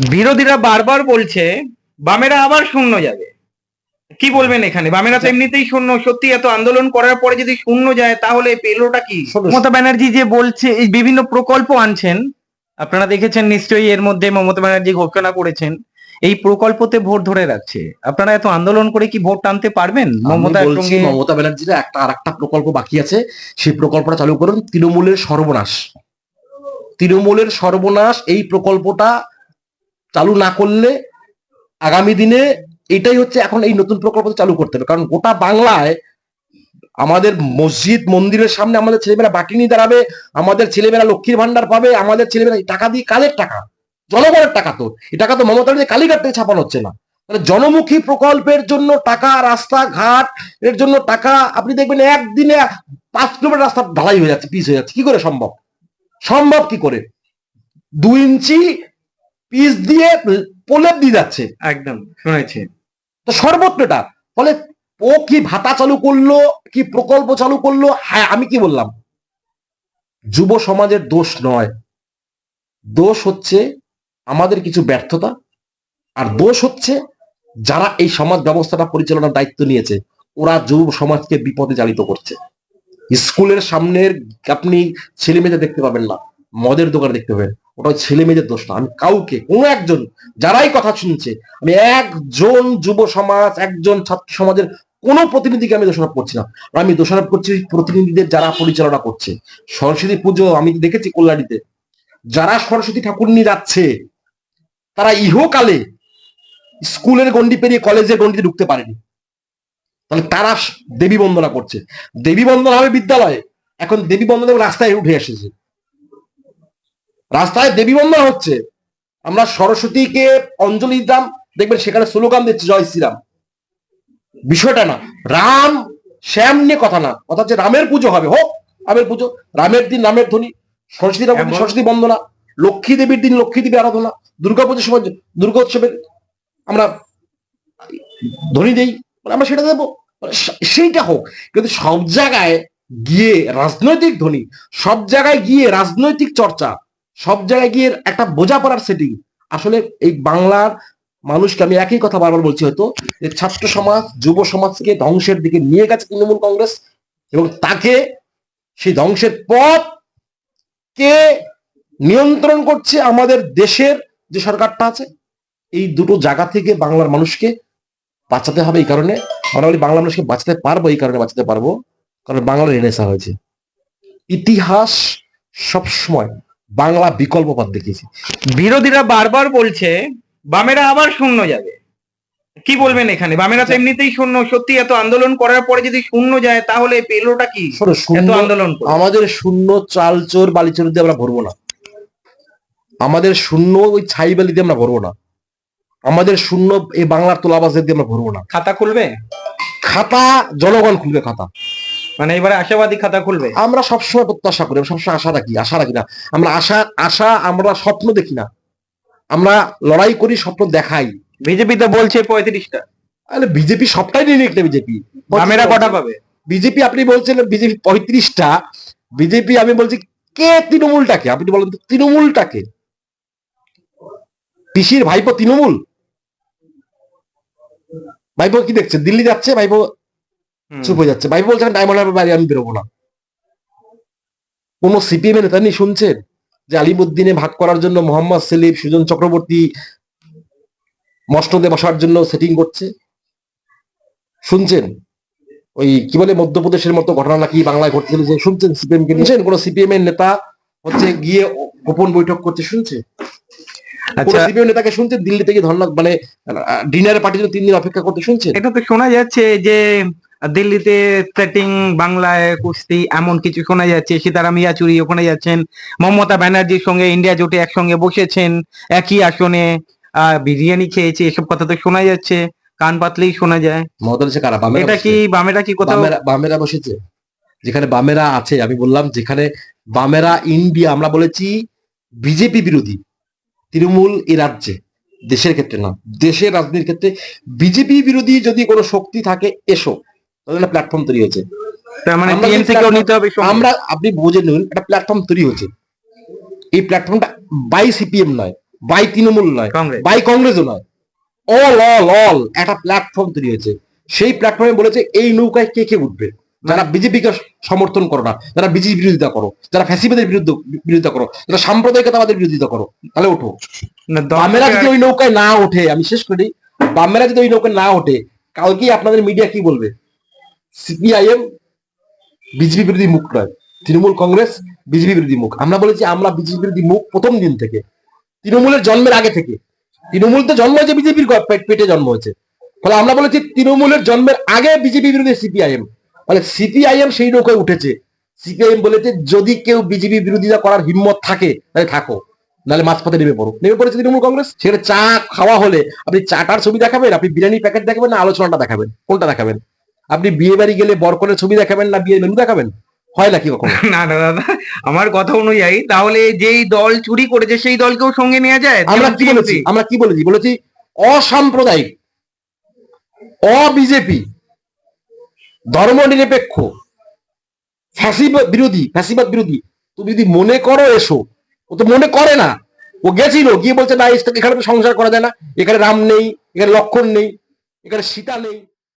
বিরোধীরা বারবার বলছে বামেরা আবার শূন্য যাবে। কি বলবেন এখানে? বামেরা তো এমনিতেই শূন্য। সত্যি এত আন্দোলন করার পরে যদি শূন্য যায় তাহলে পেলোটা কি? মমতা ব্যানার্জি যে বলছে এই বিভিন্ন প্রকল্প আনছেন আপনারা দেখেছেন নিশ্চয়ই এর মধ্যে মমতা ব্যানার্জি ঘোষণা করেছেন এই প্রকল্পতে ভোট ধরে রাখছে। আপনারা এত আন্দোলন করে কি ভোট টানতে পারবেন আমি মমতার সঙ্গে? মমতা ব্যানার্জির একটা আর একটা প্রকল্প বাকি আছে। সেই প্রকল্পটা চালু করুন তৃণমূলের সর্বনাশ। তৃণমূলের সর্বনাশ এই প্রকল্পটা চালু না করলে আগামী দিনে এটাই হচ্ছে এখন এই নতুন প্রকল্প চালু করতে হবে। কারণ গোটা বাংলায় আমাদের মসজিদ, মন্দিরের সামনে আমাদের ছেলেমেয়েরা বাটি নিয়ে দাঁড়াবে, আমাদের ছেলেমেয়েরা লক্ষ্মীর ভান্ডার পাবে, আমাদের ছেলেমেয়েরা টাকা দিয়ে কালের টাকা, জনগণের টাকা তো। এই টাকা তো মমতা ব্যানার্জি কালীঘাট থেকে ছাপানো হচ্ছে না। তাহলে জনমুখী প্রকল্পের জন্য টাকা, রাস্তাঘাট এর জন্য টাকা, আপনি দেখবেন একদিনে পাঁচ কিলোমিটার রাস্তা ঢালাই হয়ে যাচ্ছে পিস হয়ে যাচ্ছে। কি করে সম্ভব? সম্ভব কি করে? দুই ইঞ্চি পিস দিয়ে প্রলেপ দিয়ে যাচ্ছে। একদম শুনেছি। তো সর্বত্র এটা ফলে ও কি ভাতা চালু করল কি প্রকল্প চালু করল হ্যাঁ আমি কি বললাম? যুব সমাজের দোষ নয়। দোষ হচ্ছে আমাদের কিছু ব্যর্থতা আর দোষ হচ্ছে যারা এই সমাজ ব্যবস্থাটা পরিচালনার দায়িত্ব নিয়েছে ওরা যুব সমাজকে বিপদে চালিত করছে। স্কুলের সামনের আপনি ছেলে মেয়েদের দেখতে পাবেন না। মদের দোকান দেখতে পাবেন ওটা ছেলে মেয়েদের দোষ না। আমি কাউকে, কোনো একজন, যারাই কথা শুনছে, আমি একজন যুব সমাজ, একজন ছাত্র সমাজের কোনো প্রতিনিধিকে আমি দোষারোপ করছি না। আমি দোষারোপ করছি প্রতিনিধিদের যারা পরিচালনা করছে। সরস্বতী পুজো আমি দেখেছি কল্যাণীতে। যারা সরস্বতী ঠাকুর নিয়ে যাচ্ছে, তারা ইহকালে স্কুলের গন্ডি পেরিয়ে কলেজের গন্ডিতে ঢুকতে পারেনি। তাহলে তারা দেবী বন্দনা করছে। দেবী বন্দনা হবে বিদ্যালয়ে। এখন দেবী বন্দনা রাস্তায় উঠে এসেছে। রাস্তায় দেবী বন্দনা হচ্ছে। আমরা সরস্বতীকে অঞ্জলি দিতাম দেখবেন সেখানে স্লোগান দিচ্ছে জয় শ্রীরাম। বিষয়টা না রাম শ্যাম নিয়ে কথা না কথা হচ্ছে রামের পুজো হবে হোক রামের পুজো রামের দিন রামের ধ্বনি সরস্বতী এবং- সরস্বতী বন্দনা লক্ষ্মী দেবীর দিন লক্ষ্মী দেবী আরাধনা দুর্গা পুজোর সময় দুর্গা উৎসবের আমরা ধ্বনি দেই মানে আমরা সেটা দেবো মানে সেইটা হোক কিন্তু সব জায়গায় গিয়ে রাজনৈতিক ধ্বনি সব জায়গায় গিয়ে রাজনৈতিক চর্চা সব জায়গায় গিয়ে একটা বোঝাপড়ার সেটিং আসলে এই বাংলার মানুষকে আমি একই কথা বারবার বলছি হয়তো, যে ছাত্র সমাজ, যুব সমাজকে ধ্বংসের দিকে নিয়ে গেছে তৃণমূল কংগ্রেস এবং তাকে সেই ধ্বংসের পথ কে নিয়ন্ত্রণ করছে আমাদের দেশের যে সরকারটা আছে, এই দুটো জায়গা থেকে বাংলার মানুষকে বাঁচাতে হবে এই কারণে। আমরা বলি বাংলা মানুষকে বাঁচাতে পারব এই কারণে বাঁচাতে পারব, কারণ বাংলা রেনেসা হয়েছে। ইতিহাস সবসময় বাংলা বিকল্প পথ দেখিয়েছে। বিরোধীরা বারবার বলছে বামেরা আবার শূন্য যাবে। কি বলবেন এখানে? বামেরা তো এমনিতেই শূন্য। সত্যি এত আন্দোলন করার পরে যদি শূন্য যায় তাহলে পেলোটা কি? এত আন্দোলন আমাদের শূন্য চাল চোর বালিচোর দিয়ে আমরা ভরবো না। আমাদের শূন্য ওই ছাই বালি দিয়ে আমরা ভরবো না। আমাদের শূন্য এই বাংলার তোলাবাজদের দিয়ে আমরা ভরবো না। খাতা খুলবে? খাতা জনগণ খুলবে খাতা। মানে এবারে আশাবাদী খাতা খুলবে? আমরা সবসময় প্রত্যাশা করি সবসময় আশা রাখি আশা রাখি না। আমরা আশা আশা আমরা স্বপ্ন দেখি না। আমরা লড়াই করি স্বপ্ন দেখাই। বিজেপি তো বলছে পঁয়ত্রিশটা। তাহলে বিজেপি সবটাই নিয়ে নিকলে বিজেপি। বামেরা কটা পাবে? বিজেপি আপনি বলছেন বিজেপি পঁয়ত্রিশটা। বিজেপি আমি বলছি কে তৃণমূলটাকে? আপনি বলেন তো তৃণমূলটাকে। পিসির ভাইপো তৃণমূল? ভাইপো কি দেখছে? দিল্লি যাচ্ছে ভাইপো। চুপ হয়ে যাচ্ছে। ভাইপো বলছে ডায়মন্ড হারবার বাইরে আমি বেরোবো না। কোন সিপিএম নেতা নিয়ে শুনছেন? যে আলিমুদ্দিনে ভাগ করার জন্য মোহাম্মদ সেলিম সুজন চক্রবর্তী মসনদে বসার জন্য সেটিং করছে? শুনছেন? ওই কি বলে মধ্যপ্রদেশের মতো ঘটনা নাকি বাংলায় ঘটতে চলেছে? শুনছেন সিপিএম কে নিয়েছেন কোন সিপিএম এর নেতা হচ্ছে গিয়ে গোপন বৈঠক করতে শুনছে আচ্ছা। সিপিএম নেতাকে শুনছেন? দিল্লি থেকে ধর্ণা মানে ডিনারের পার্টির জন্য তিন দিন অপেক্ষা করতে শুনছেন? এটা তো শোনা যাচ্ছে যে দিল্লিতে সেটিং বাংলায় কুস্তি এমন কিছু শোনা যাচ্ছে। সীতারাম ইয়াচুরি ওখানে যাচ্ছেন। মমতা ব্যানার্জির সঙ্গে ইন্ডিয়া জোটে একসঙ্গে বসেছেন। একই আসনে বিরিয়ানি খেয়েছে এসব কথা তো শোনা যাচ্ছে। কান পাতলেই শোনা যায়। মমতা হচ্ছে কারা? বামেরা এটা কি বামেরা কি কোথাও বামেরা বামেরা বসেছে। যেখানে বামেরা আছে আমি বললাম যেখানে বামেরা ইন্ডিয়া আমরা বলেছি বিজেপি বিরোধী। তৃণমূল এ রাজ্যে দেশের ক্ষেত্রে না দেশের রাজনীতির ক্ষেত্রে বিজেপি বিরোধী যদি কোনো শক্তি থাকে এসো। একটা প্ল্যাটফর্ম তৈরি হয়েছে। মানে আমরা নিতে হবে আপনি বুঝে নিন একটা প্ল্যাটফর্ম তৈরি হয়েছে। এই প্ল্যাটফর্মটা বাই সিপিএম নয় বাই তৃণমূল নয় বাই কংগ্রেসও নয়। অল অল অল একটা প্ল্যাটফর্ম তৈরি হয়েছে। সেই প্ল্যাটফর্মে বলেছে এই নৌকায় কে কে উঠবে? যারা বিজেপিকে সমর্থন করো না যারা বিজেপি বিরোধিতা করো যারা ফ্যাসিবাদের বিরুদ্ধে বিরোধিতা করো যারা সাম্প্রদায়িকতাবাদের বিরোধিতা করো তাহলে ওঠো। বামেরা যদি ওই নৌকায় না ওঠে আমি শেষ করি বামেরা যদি ওই নৌকায় না ওঠে কালকেই আপনাদের মিডিয়া কি বলবে? সিপিআইএম বিজেপি বিরোধী মুখ নয়, তৃণমূল কংগ্রেস বিজেপি বিরোধী মুখ। আমরা বলেছি আমরা বিজেপি বিরোধী মুখ প্রথম দিন থেকে। তৃণমূলের জন্মের আগে থেকে। তৃণমূল তো জন্ম হয়েছে বিজেপির পেটে জন্ম হয়েছে। ফলে আমরা বলেছি তৃণমূলের জন্মের আগে বিজেপি বিরোধী সিপিআইএম। ফলে সিপিআইএম সেই নৌকায় উঠেছে। সিপিআইএম বলেছে, যদি কেউ বিজেপি বিরোধিতা করার হিম্মত থাকে, তাহলে থাকো। নাহলে মাঝপথে নেমে পড়ো। নেমে পড়েছে তৃণমূল কংগ্রেস। সেখানে চা খাওয়া হলে আপনি চাটার ছবি দেখাবেন, আপনি বিরিয়ানি প্যাকেট দেখাবেন না, আলোচনাটা দেখাবেন, কোনটা দেখাবেন? আপনি বিয়ে বাড়ি গেলে বরকনের ছবি দেখাবেন না বিয়ের মেনু দেখাবেন? হয় নাকি কখনো? না না দাদা আমার কথা অনুযায়ী তাহলে যেই দল চুরি করেছে সেই দলকেও সঙ্গে নেওয়া যায়? আমরা কি বলেছি? আমরা কি বলেছি? বলেছি অসাম্প্রদায়িক অবিজেপি ধর্মনিরপেক্ষ ফ্যাসিবাদ বিরোধী ফ্যাসিবাদ বিরোধী তুমি যদি মনে করো এসো। ও তো মনে করে না। ও গেছিল গিয়ে বলছে না এখানে তো সংসার করা যায় না। এখানে রাম নেই এখানে লক্ষণ নেই এখানে সীতা নেই।